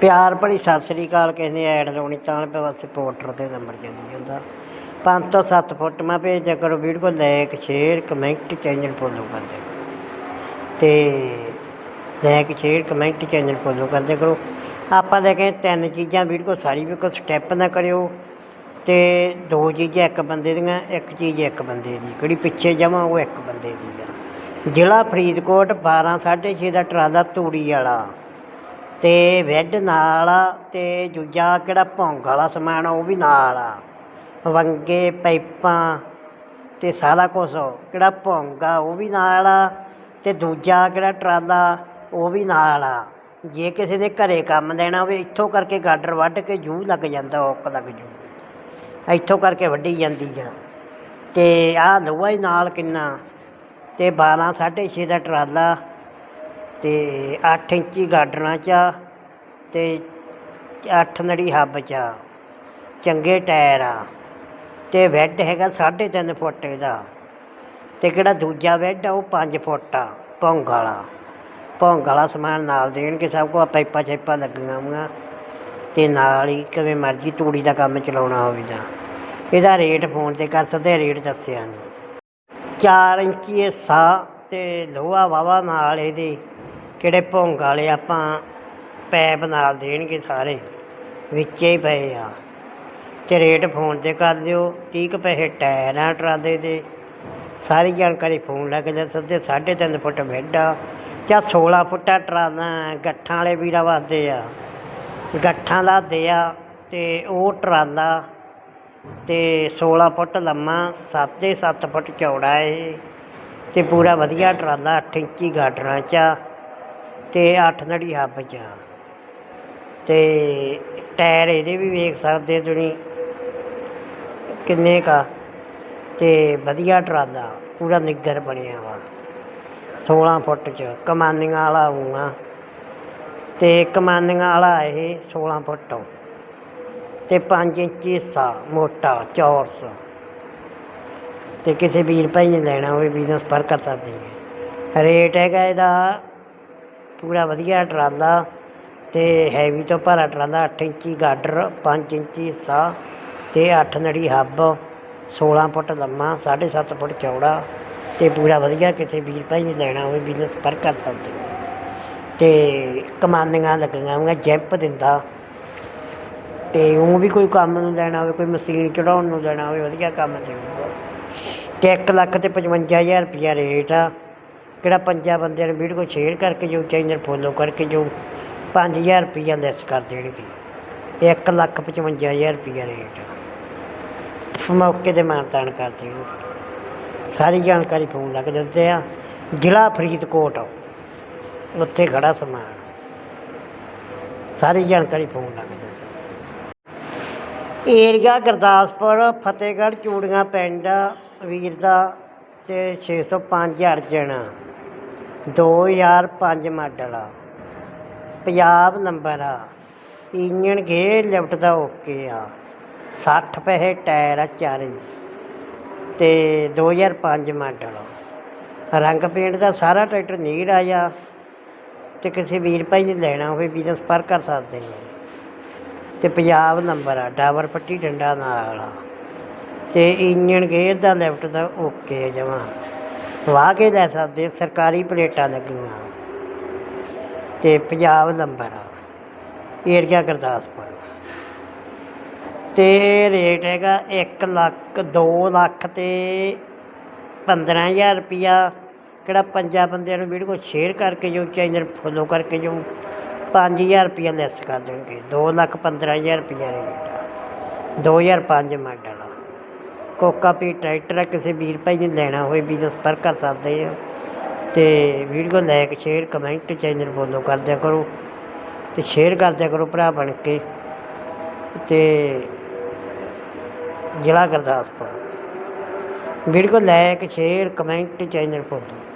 ਪਿਆਰ ਭਰੀ ਸਤਿ ਸ੍ਰੀ ਅਕਾਲ, ਕਿਸੇ ਨੇ ਐਡ ਲਾਉਣੀ ਤਾਂ ਪੇ ਬਸ ਪੋਰਟਰ ਤੇ ਨੰਬਰ ਚੱਲੀ ਜਾਂਦਾ ਪੰਜ ਤੋਂ ਸੱਤ ਫੁੱਟ ਮੈਂ ਭੇਜਿਆ ਕਰੋ video like share comment channel follow ਕਰ ਦਿਓ। ਤੇ like share comment channel follow ਕਰਦੇ ਕਰੋ। ਆਪਾਂ ਲੈ ਕੇ ਤਿੰਨ ਚੀਜ਼ਾਂ ਵੀਡੀਓ ਸਾਰੀ ਵੀ ਕੋਈ ਸਟੈਪ ਨਾ ਕਰਿਓ। ਤੇ ਦੋ ਚੀਜ਼ਾਂ ਇੱਕ ਬੰਦੇ ਦੀਆਂ, ਇੱਕ ਚੀਜ਼ ਇੱਕ ਬੰਦੇ ਦੀ। ਕਿਹੜੀ ਪਿੱਛੇ ਜਮਾ ਉਹ ਇੱਕ ਬੰਦੇ ਦੀ ਆ। ਜ਼ਿਲ੍ਹਾ ਫਰੀਦਕੋਟ 12 6.5 ਦਾ ਟਰਾਲਾ ਤੂੜੀ ਵਾਲਾ। ਤੇ ਵੈੱਡ ਨਾਲ ਅਤੇ ਦੂਜਾ ਕਿਹੜਾ ਭੌਂਗ ਵਾਲਾ ਸਮਾਨ ਆ, ਉਹ ਵੀ ਨਾਲ ਆ। ਵੰਗੇ ਪਾਈਪਾਂ ਅਤੇ ਸਾਰਾ ਕੁਛ ਕਿਹੜਾ ਭੌਂਗ ਆ, ਉਹ ਵੀ ਨਾਲ ਆ ਅਤੇ ਦੂਜਾ ਕਿਹੜਾ ਟਰਾਲਾ, ਉਹ ਵੀ ਨਾਲ ਆ। ਜੇ ਕਿਸੇ ਨੇ ਘਰੇ ਕੰਮ ਦੇਣਾ ਹੋਵੇ, ਇੱਥੋਂ ਕਰਕੇ ਗਾਡਰ ਵੱਢ ਕੇ ਜੂਹ ਲੱਗ ਜਾਂਦਾ, ਔਕ ਲੱਗ ਜੂ। ਇੱਥੋਂ ਕਰਕੇ ਵੱਢੀ ਜਾਂਦੀ ਆ। ਅਤੇ ਆਹ ਲੋਹਾ ਹੀ ਨਾਲ ਕਿੰਨਾ, ਤੇ 12 6.5 ਦਾ ਟਰਾਲਾ ਅਤੇ ਅੱਠ ਇੰਚੀ ਗਾਡਰਾਂ ਚ ਆ ਅਤੇ ਅੱਠ ਨੜੀ ਹੱਬ ਚ ਆ। ਚੰਗੇ ਟਾਇਰ ਆ। ਅਤੇ ਬੈੱਡ ਹੈਗਾ 3.5 ਫੁੱਟ ਇਹਦਾ। ਅਤੇ ਕਿਹੜਾ ਦੂਜਾ ਬੈੱਡ ਆ, ਉਹ ਪੰਜ ਫੁੱਟ ਆ ਭੌਂਗ ਵਾਲਾ। ਭੌਂਗ ਵਾਲਾ ਸਮਾਨ ਨਾਲ ਦੇਣਗੇ ਸਭ ਕੁਛ ਪਾਈਪਾਂ ਛੇਪਾਂ ਲੱਗੀਆਂ ਹੋਈਆਂ। ਤੇ ਨਾਲ ਹੀ ਕਿਵੇਂ ਮਰਜ਼ੀ ਤੂੜੀ ਦਾ ਕੰਮ ਚਲਾਉਣਾ ਹੋਵੇ ਤਾਂ। ਇਹਦਾ ਰੇਟ ਫੋਨ ਤੇ ਕਰ ਸਕਦੇ, ਰੇਟ ਦੱਸਿਆ ਨਹੀਂ। 4 ਇੰਚੀ ਹਿੱਸਾ ਅਤੇ ਲੋਹਾ ਵਾਵਾ ਨਾਲ ਇਹਦੇ। ਕਿਹੜੇ ਭੋਂਗ ਵਾਲੇ ਆਪਾਂ ਪੈਪ ਨਾਲ ਦੇਣਗੇ ਸਾਰੇ। ਵਿੱਚੇ ਹੀ ਪਏ ਆ। ਤੇ ਰੇਟ ਫੋਨ ਤੇ ਕਰ ਦਿਓ। 30 ਕੁ ਪੈਸੇ ਟਾਇਰ ਆ ਟਰਾਲੇ ਦੇ। ਸਾਰੀ ਜਾਣਕਾਰੀ ਫੋਨ ਲੱਗ ਜਾ ਸਕਦੇ 3.5 ਫੁੱਟ ਬੈੱਡ ਆ। ਜਾਂ 16 ਫੁੱਟਾ ਟਰਾਲਾ। ਗੱਠਾਂ ਵਾਲੇ ਵੀਰਾਂ ਵਾਸਤੇ ਆ। ਗੱਠਾਂ ਦਾ ਦੇ ਆ ਤੇ ਉਹ ਟਰਾਲਾ ਤੇ 16 ਫੁੱਟ ਲੰਮਾ 7.5 ਫੁੱਟ ਚੌੜਾ ਇਹ। ਤੇ ਪੂਰਾ ਵਧੀਆ ਟਰਾਲਾ 8 ਇੰਚੀ ਗਾਡਰਾਂ ਚ ਆ। ਤੇ 8 ਨੜੀ ਹੱਬ ਚ ਆ। ਤੇ ਟਾਇਰ ਇਹਦੇ ਵੀ ਵੇਖ ਸਕਦੇ ਤੁਸੀਂ, ਕਿੰਨੇ ਕਾ ਤੇ ਵਧੀਆ ਟਰਾਲਾ, ਪੂਰਾ ਨਿੱਗਰ ਬਣਿਆ ਵਾ। 16 ਫੁੱਟ ਚ, ਕਮਾਨੀਆਂ ਵਾਲਾ ਹੋਊਗਾ ਤੇ ਕਮਾਨੀਆਂ ਵਾਲਾ ਇਹ 16 ਫੁੱਟ ਤੇ। 5 ਇੰਚ ਹਿੱਸਾ, ਮੋਟਾ, ਚੌਰਸ। ਤੇ ਕਿਸੇ ਵੀਰ ਭਾਈ ਨੇ ਲੈਣਾ ਹੋਵੇ ਬਿਜ਼ਨਸ ਪਰ ਕਰ ਸਕਦੇ ਹੈ ਰੇਟ ਹੈਗਾ ਇਹਦਾ ਪੂਰਾ ਵਧੀਆ ਟਰਾਲਾ ਅਤੇ ਹੈਵੀ ਤੋਂ ਭਾਰਾ ਟਰਾਲਾ, ਅੱਠ ਇੰਚੀ ਗਾਡਰ ਪੰਜ ਇੰਚੀ ਹਿੱਸਾ ਅਤੇ ਅੱਠ ਨੜੀ ਹੱਬ 16 ਫੁੱਟ ਲੰਮਾ 7.5 ਫੁੱਟ ਚੌੜਾ ਅਤੇ ਪੂਰਾ ਵਧੀਆ ਕਿਸੇ ਵੀਰ ਭਾਈ ਨੇ ਲੈਣਾ ਹੋਵੇ ਬਿਜ਼ਨਸ ਪਰ ਕਰ ਸਕਦੇ ਅਤੇ ਕਮਾਨੀਆਂ ਲੱਗੀਆਂ ਹੋਈਆਂ, ਜੈਂਪ ਦਿੰਦਾ। ਤੇ ਉਹ ਵੀ ਕੋਈ ਕੰਮ ਨੂੰ ਲੈਣਾ ਹੋਵੇ, ਕੋਈ ਮਸ਼ੀਨ ਚੜਾਉਣ ਨੂੰ ਲੈਣਾ ਹੋਵੇ, ਵਧੀਆ ਕੰਮ ਦੇਊਗਾ। ਤੇ 1 ਲੱਖ ਤੇ 55000 ਰੁਪਿਆ ਰੇਟ ਆ। ਕਿਹੜਾ ਪੰਜਾਂ ਬੰਦਿਆਂ ਨੂੰ ਵੀਡੀਓ ਸ਼ੇਅਰ ਕਰਕੇ ਜੋ ਚੈਨਲ ਫੋਲੋ ਕਰਕੇ ਜੋ 5000 ਰੁਪਈਆ ਲੈਸ ਕਰ ਦੇਣਗੇ। 1 ਲੱਖ 55000 ਰੁਪਈਆ ਰੇਟ। ਮੌਕੇ ਤੇ ਮਾਨਤਾਨ ਕਰ ਦੇਣਗੇ। ਸਾਰੀ ਜਾਣਕਾਰੀ ਫੋਨ ਲੱਗ ਜਾਂਦੇ ਆ। ਜ਼ਿਲ੍ਹਾ ਫਰੀਦਕੋਟ ਉੱਥੇ ਖੜਾ ਸਮਾਨ। ਸਾਰੀ ਜਾਣਕਾਰੀ ਫੋਨ ਲੱਗ ਜਾਂਦੀ ਏਰੀਆ ਗੁਰਦਾਸਪੁਰ, ਫਤਿਹਗੜ੍ਹ, ਚੂੜੀਆਂ ਪਿੰਡ, ਵੀਰ ਦਾ ਤੇ 605 ਦੋ ਹਜ਼ਾਰ ਪੰਜ ਮਾਡਲ ਆ। ਪੰਜਾਬ ਨੰਬਰ ਆ। ਇੰਜਣ ਗੇਅਰ ਲਿਫਟ ਦਾ ਓਕੇ ਆ। ਸੱਠ ਪੈਸੇ ਟਾਇਰ ਆ ਚਾਰੇ। ਤੇ 2005 ਮਾਡਲ ਆ। ਰੰਗ ਪੇਂਟ ਦਾ ਸਾਰਾ ਟਰੈਕਟਰ ਨੀੜ ਆ ਜਾ। ਤੇ ਕਿਸੇ ਵੀਰ ਭਾਈ ਨੇ ਲੈਣਾ ਹੋਵੇ ਬਿਜ਼ਨਸ ਪਰ ਕਰ ਸਕਦੇ ਨੇ ਤੇ ਪੰਜਾਬ ਨੰਬਰ ਆ ਡਾਵਰ ਪੱਟੀ ਡੰਡਾ ਨਾਲ ਆ। ਤੇ ਇੰਜਣ ਗੇਅਰ ਦਾ ਲਿਫਟ ਦਾ ਓਕੇ ਹੈ ਜਮਾ। ਵਾਹ ਕੇ ਲੈ ਸਕਦੇ, ਸਰਕਾਰੀ ਪਲੇਟਾਂ ਲੱਗੀਆਂ। ਤੇ ਪੰਜਾਬ ਨੰਬਰ ਏਰੀਆ ਗੁਰਦਾਸਪੁਰ। ਤੇ ਰੇਟ ਹੈਗਾ 1 ਲੱਖ 2 ਲੱਖ ਤੇ 15000 ਰੁਪਿਆ ਕਿਹੜਾ ਪੰਜਾਂ ਬੰਦਿਆਂ ਨੂੰ ਵੀਡੀਓ ਸ਼ੇਅਰ ਕਰਕੇ ਜੋ ਚੈਨਲ ਫੋਲੋ ਕਰਕੇ ਜੋ 5000 ਰੁਪਿਆ ਲੈਸ ਕਰ ਦੇਣਗੇ। 2 ਲੱਖ 15000 ਰੁਪਿਆ ਰੇਟ ਆ। 2005 ਮਾਡਲ ਆ ਕੋਕਾ ਪੀ ਟਰੈਕਟਰ ਆ, ਕਿਸੇ ਵੀਰ ਭਾਈ ਨੇ ਲੈਣਾ ਹੋਵੇ ਵੀ ਸੰਪਰਕ ਕਰ ਸਕਦੇ ਆ। ਤੇ video like share comment channel follow ਕਰਦਿਆ ਕਰੋ ਤੇ ਸ਼ੇਅਰ ਕਰਦਿਆ ਕਰੋ ਭਰਾ ਬਣ ਕੇ ਤੇ ਜ਼ਿਲ੍ਹਾ Gurdaspur. Video like share comment channel follow